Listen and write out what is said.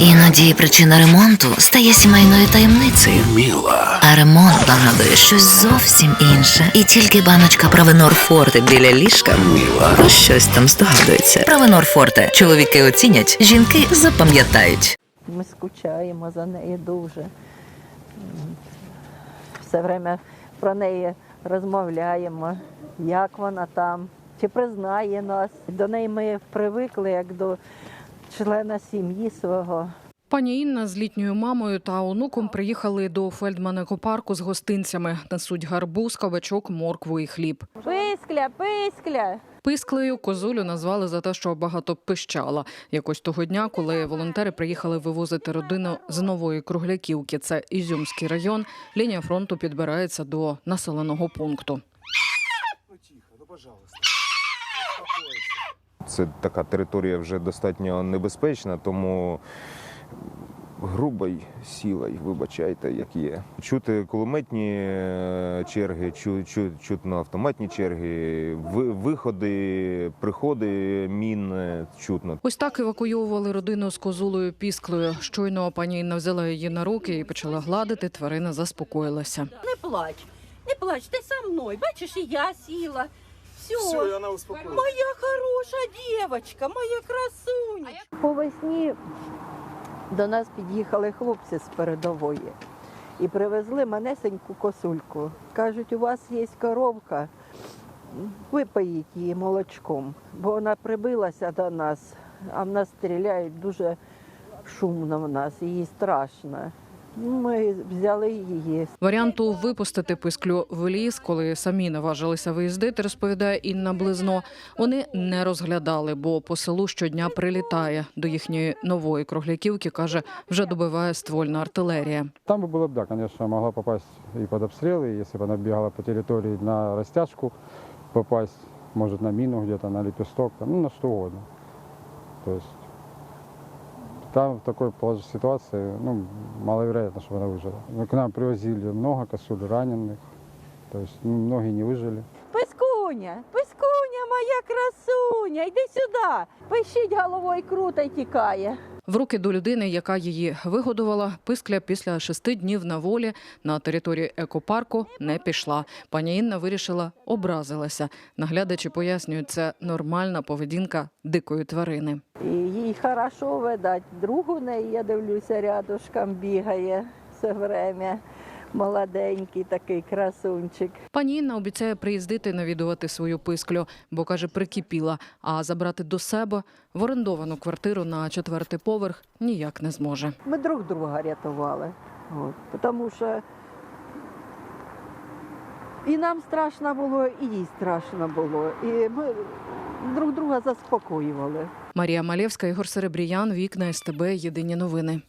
Іноді причина ремонту стає сімейною таємницею. Міла. А ремонт нагадує щось зовсім інше. І тільки баночка Правенор Форте біля ліжка Міла. про щось там здогадується. Правенор Форте. Чоловіки оцінять, жінки запам'ятають. Ми скучаємо за нею дуже. Все время про неї розмовляємо, як вона там, чи признає нас. До неї ми привикли як до члена сім'ї свого. Пані Інна з літньою мамою та онуком приїхали до Фельдманекопарку з гостинцями. Несуть гарбуз, кабачок, моркву і хліб. Пискля, пискля! Писклею козулю назвали за те, що багато пищала. Якось того дня, коли волонтери приїхали вивозити родину з нової кругляківки, це Ізюмський район. Лінія фронту підбирається до населеного пункту. Це така територія вже достатньо небезпечна, тому грубо й сіла, й вибачайте, як є. Чути кулеметні е, черги, чу, чу, чутно автоматні черги, виходи, приходи мін е, чутно. Ось так евакуйовували родину з козулею пісклею. Щойно пані Інна взяла її на руки і почала гладити. Тварина заспокоїлася. Не плач, не плач, ти со мною. Бачиш, і я сіла. Все, Все, вона успокоїлась. моя хороша дівчинка, моя красуня. По весні до нас під'їхали хлопці з передової і привезли манесеньку косульку. Кажуть, у вас є коровка, випоїть її молочком, бо вона прибилася до нас, а в нас стріляють дуже шумно в нас, їй страшно. Ну, Ми взяли її. Варіанту випустити писклю в ліс, коли самі наважилися виїздити, розповідає Інна Близно. Вони не розглядали, бо по селу щодня прилітає до їхньої нової кругляківки. каже, вже добиває ствольна артилерія. Там бы было бы, да, конечно, могла попасть и под обстрелы, если бы она бегала по территории на растяжку, попасть, может, на мину где-то, на лепесток, там, ну, на что угодно. То есть там в такой положительной ситуации, ну, маловероятно, чтобы она выжила. Ну, К нам привозили много косуль раненых, то есть ну, многие не выжили. Пискуня, пискуня, моя красуня, йди сюди. Пищить головою круто й тікає. В руки до людини, яка її вигодувала, пискля після шести днів на волі на території екопарку не пішла. Пані Інна вирішила образилася. Наглядачі пояснюють, це нормальна поведінка дикої тварини. Їй хорошо видать. Другу неї, я дивлюся, рядышком бігає все время. Молоденький такий красунчик. Пані Інна обіцяє приїздити навідувати свою писклю, бо каже, прикипіла, а забрати до себе в орендовану квартиру на четвертий поверх ніяк не зможе. Ми друг друга рятували. От, тому що і нам страшно було, і їй страшно було. І ми друг друга заспокоювали. Марія Малєвська, Ігор Серебріян, вікна СТБ. Єдині новини.